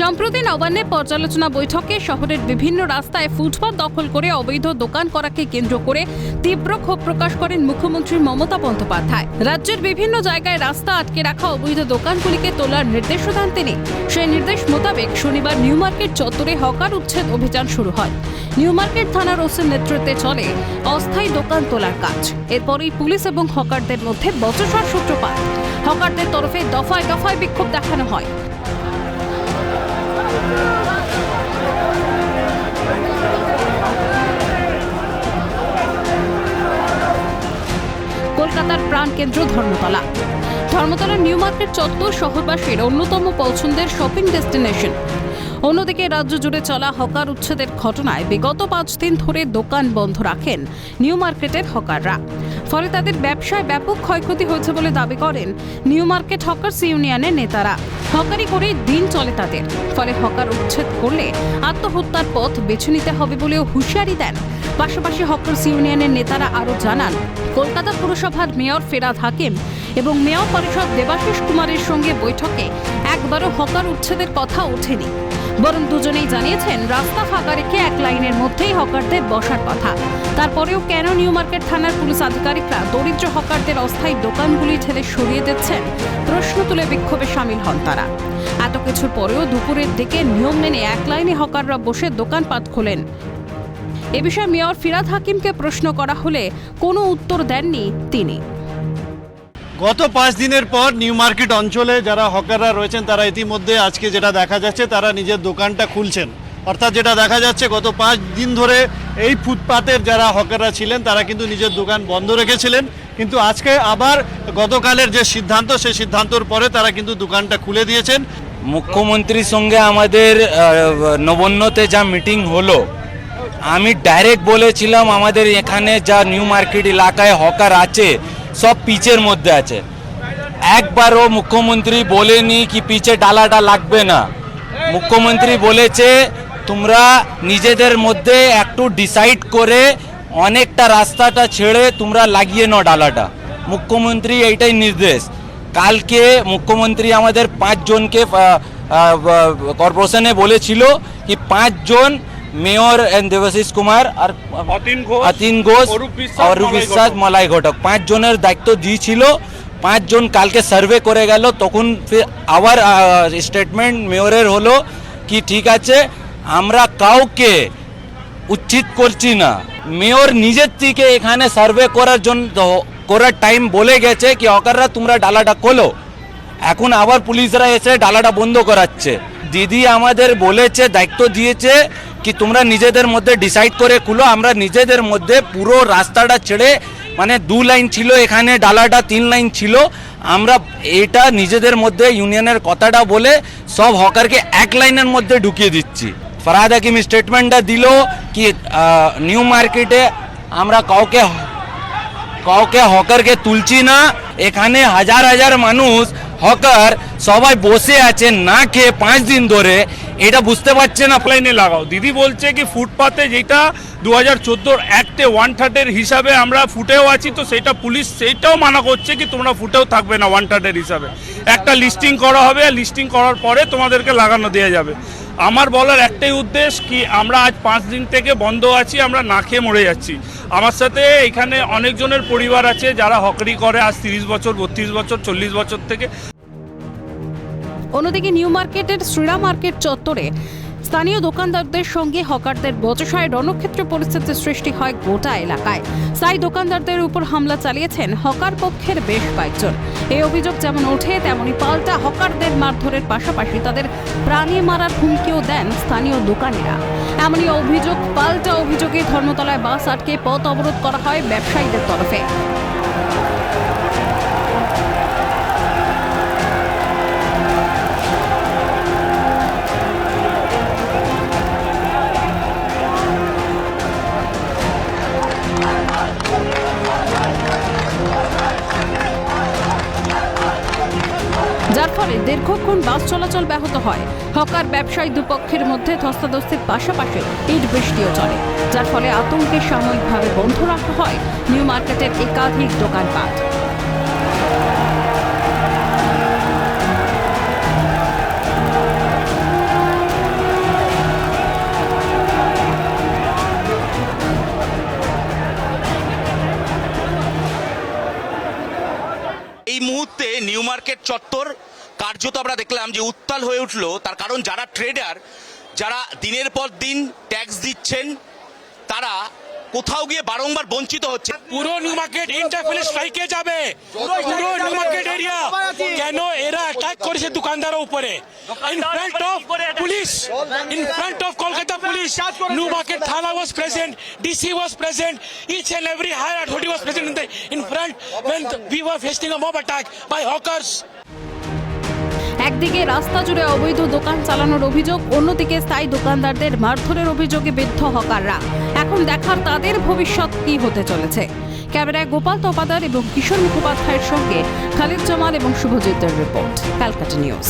সম্প্রতি নবান্নে পর্যালোচনা বৈঠকে শহরের বিভিন্ন রাস্তায় ফুটপাত দখল করে অবৈধ দোকান করাকে কেন্দ্র করে তীব্র ক্ষোভ প্রকাশ করেন মুখ্যমন্ত্রী মমতা বন্দ্যোপাধ্যায়। রাজ্যের বিভিন্ন জায়গায় রাস্তা আটকে রাখা অবৈধ দোকানগুলিকে তোলার নির্দেশও দেন তিনি। সেই নির্দেশ মোতাবেক শনিবার নিউ মার্কেট চত্বরে হকার উচ্ছেদ অভিযান শুরু হয়। নিউ মার্কেট থানার ওসির নেতৃত্বে চলে অস্থায়ী দোকান তোলার কাজ। এরপরই পুলিশ এবং হকারদের মধ্যে বচসার সূত্রপাত। হকারদের তরফে দফায় দফায় বিক্ষোভ দেখানো হয়। কলকাতার প্রাণকেন্দ্র ধর্মতলা। ধর্মতলা নিউ মার্কেট চত্বর শহরবাসীর অন্যতম পছন্দের শপিং ডেস্টিনেশন। অন্যদিকে রাজ্য জুড়ে চলা হকার উচ্ছেদের ঘটনায় বিগত পাঁচ দিন ধরে দোকান বন্ধ রাখেন নিউ মার্কেটের হকাররা। ফলে তাদের ব্যবসায় ব্যাপক ক্ষয়ক্ষতি হয়েছে বলে দাবি করেন নিউ মার্কেট হকার্স ইউনিয়নের নেতারা। হকারি করে দিন চলে তাদের। ফলে হকার উচ্ছেদ করলে আত্মহত্যার পথ বেছে নিতে হবে বলেও হুঁশিয়ারি দেন। পাশাপাশি হকার্স ইউনিয়নের নেতারা আরও জানান, কলকাতা পুরসভার মেয়র ফেরাদ হাকিম এবং মেয়র পরিষদ দেবাশিস কুমারের সঙ্গে বৈঠকে একবারও হকার উচ্ছেদের কথা ওঠেনি। বরং দুজনেই জানিয়েছেন, রাস্তা ফাঁকা রেখে এক লাইনের মধ্যেই হকারদের বসার কথা। তারপরেও কেন নিউ মার্কেট থানার পুলিশ আধিকারিকরা দরিদ্র হকারদের অস্থায়ী দোকানগুলি ঠেলে সরিয়ে দিচ্ছেন? প্রশ্ন তুলে বিক্ষোভে সামিল হন তারা। এত কিছুর পরেও দুপুরের দিকে নিয়ম মেনে এক লাইনে হকাররা বসে দোকানপাট খোলেন। এ বিষয়ে মেয়র ফিরাদ হাকিমকে প্রশ্ন করা হলে কোনো উত্তর দেননি তিনি। গত পাঁচ দিনের পর নিউ মার্কেট অঞ্চলে যারা হকাররা রয়েছেন, তারা ইতিমধ্যে আজকে যেটা দেখা যাচ্ছে, তারা নিজের দোকানটা খুলছেন। অর্থাৎ যেটা দেখা যাচ্ছে, গত পাঁচ দিন ধরে এই ফুটপাতের যারা হকাররা ছিলেন, তারা কিন্তু নিজের দোকান বন্ধ রেখেছিলেন। কিন্তু আজকে আবার গতকালের যে সিদ্ধান্ত, সেই সিদ্ধান্তর পরে তারা কিন্তু দোকানটা খুলে দিয়েছেন। মুখ্যমন্ত্রীর সঙ্গে আমাদের নবান্নতে যা মিটিং হলো, আমি ডাইরেক্ট বলেছিলাম আমাদের এখানে যা নিউ মার্কেট এলাকায় হকার আছে সব পিচের মধ্যে আছে। একবারও মুখ্যমন্ত্রী বলেনি কি পিচে ডালাটা লাগবে না। মুখ্যমন্ত্রী বলেছে, তোমরা নিজেদের মধ্যে একটু ডিসাইড করে অনেকটা রাস্তাটা ছেড়ে তোমরা লাগিয়ে নাও ডালাটা মুখ্যমন্ত্রী এইটাই নির্দেশ। কালকে মুখ্যমন্ত্রী আমাদের পাঁচজনকে কর্পোরেশনে বলেছিল কি পাঁচজন মেয়র এন্ড দেবাশিস কুমার আর অতীন ঘোষ, অরূপ বিশ্বাস। মলাই ঘটক। পাঁচজনের দায়িত্ব দিয়েছিল। পাঁচজন কালকে সার্ভে করে গেল। তখন আবার স্টেটমেন্ট মেয়রের হলো কি ঠিক আছে? আমরা কাউকে উচিত করছি না। মেয়র নিজের থেকে এখানে সার্ভে করার জন্য করার টাইম বলে গেছে কি হকাররা তোমরা ডালাটা খোলো। এখন আবার পুলিশরা এসে ডালাটা বন্ধ করাচ্ছে। দিদি আমাদের বলেছে দায়িত্ব দিয়েছে। কি তোমরা নিজেদের মধ্যে ডিসাইড করে খুলো আমরা নিজেদের মধ্যে পুরো রাস্তাটা ছেড়ে মানে দু লাইন ছিল এখানে, ডালাটা তিন লাইন ছিল, আমরা এটা নিজেদের মধ্যে ইউনিয়নের কথাটা বলে সব হকারকে এক লাইনের মধ্যে ঢুকিয়ে দিচ্ছি। ফরাদ হাকিম স্টেটমেন্টটা দিল কি নিউ মার্কেটে আমরা কাউকে কাউকে হকারকে তুলছি না, এখানে হাজার হাজার মানুষ হকার সবাই বসে আছে, না খেয়ে পাঁচ দিন ধরে। এটা বুঝতে পারছে না প্লাইনে লাগাও। দিদি বলছে কি ফুটপাথে যেটা দু হাজার চোদ্দোর অ্যাক্টে ওয়ান থার্ডের হিসাবে আমরা ফুটেও আছি, তো সেটা পুলিশ সেইটাও মানা করছে কি, তোমরা ফুটেও থাকবে না ওয়ান থার্ডের হিসাবে। একটা লিস্টিং করা হবে লিস্টিং করার পরে তোমাদেরকে লাগানো দেওয়া যাবে। আমার বলার একটাই উদ্দেশ্য কি আমরা আজ পাঁচ দিন থেকে বন্ধ আছি, আমরা না খেয়ে মরে যাচ্ছি। আমার সাথে এখানে অনেকজনের পরিবার আছে যারা হকরি করে আজ তিরিশ বছর, বত্রিশ বছর, চল্লিশ বছর থেকে। অন্যদিকে নিউ মার্কেটের শ্রীরাম মার্কেট চত্বরে স্থানীয় দোকানদারদের সঙ্গে হকারদের বচসায় রণক্ষেত্র পরিস্থিতির সৃষ্টি হয় গোটা এলাকায়। স্থায়ী দোকানদারদের উপর হামলা চালিয়েছেন হকার পক্ষের বেশ কয়েকজন। এই অভিযোগ যেমন ওঠে তেমনি পাল্টা হকারদের মারধরের পাশাপাশি তাদের প্রাণী মারার হুমকিও দেন স্থানীয় দোকানিরা। এমনই অভিযোগ, পাল্টা অভিযোগে ধর্মতলায় বাস আটকে পথ অবরোধ করা হয় ব্যবসায়ীদের তরফে। যার ফলে দীর্ঘক্ষণ বাস চলাচল ব্যাহত হয়। হকার ব্যবসায়ী দুপক্ষের মধ্যে ধস্তাধস্তির পাশাপাশি ইট বৃষ্টিও চলে, যার ফলে আতঙ্কে সাময়িকভাবে বন্ধ রাখা হয় নিউ মার্কেটের একাধিক দোকানপাট। এই মুহূর্তে নিউ মার্কেট চত্বর যে উত্তাল হয়ে উঠল। তার কারণ যারা ট্রেডার যারা দিনের পর দিন ট্যাক্স দিচ্ছেন তারা কোথাও গিয়ে বারংবার বঞ্চিত হচ্ছে। পুরো নিউ মার্কেট ইন্টারফেলে স্ট্রাইকে যাবে। পুরো নিউ মার্কেট এরিয়া কেন এরা অ্যাটাক করেছে দোকানদারের উপরে? In front of police in front of Kolkata police New Market থানা was present DC was present each and every higher authority was present in front when we were facing a mob attack by hawkers একদিকে রাস্তা জুড়ে অবৈধ দোকান চালানোর অভিযোগ, অন্যদিকে স্থায়ী দোকানদারদের মারধরের অভিযোগে বিদ্ধ হকাররা। এখন দেখার তাদের ভবিষ্যৎ কি হতে চলেছে। ক্যামেরায় গোপাল তপাদার এবং কিশোর মুখোপাধ্যায়ের সঙ্গে খালিদ জামাল এবং শুভজিতের রিপোর্ট ক্যালকাটা নিউজ।